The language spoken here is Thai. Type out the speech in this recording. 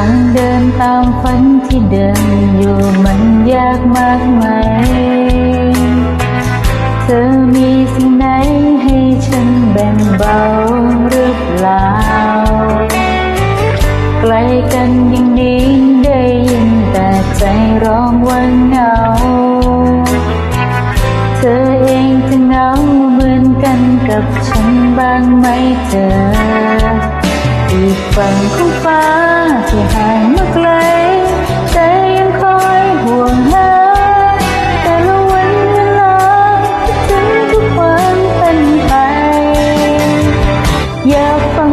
างเดินตามฝันที่เดินอยู่มันยากมากไหม เธอมีสิ่งไหนให้ฉันแบ่งเบาหรือเปล่า ไกลกันอย่างนี้ได้ยินแต่ใจร้องว่าเหงา เธอเองจะเหงาเหมือนกันกับฉันบ้างไหมเธอ ฝั่งของฟ้าที่ห่างมาไกลใจยังคอยห่วงหาแต่ละวันเวลาคิดถึงทุกความเป็นไปอยากฟัง